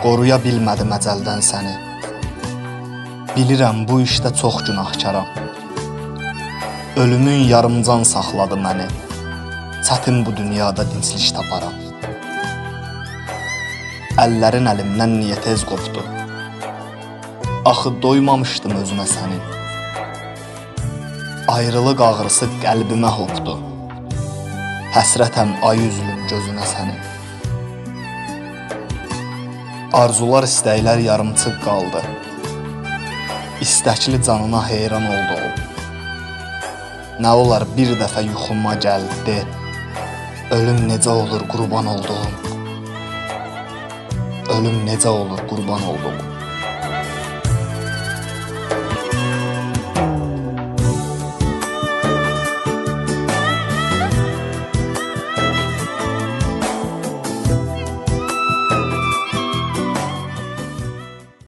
Qoruya bilmədim əcəldən səni. Bilirəm bu işdə çox günahkaram. Ölümün yarımcan saxladı məni. Çətin bu dünyada dinclik taparam. Əllərin əlimdən niyə tez qopdu? Axı doymamışdım özümə sənin. Ayrılıq ağrısı qəlbimə hopdu. Həsrətəm ay üzlüm gözünə sənin. Arzular, istəklər yarımçıq qaldı. İstəkli canına heyran oldum. Nə olar bir dəfə yuxuma gəl, de. Ölüm necə olur qurban olduğum? Ölüm necə olur qurban olduğum?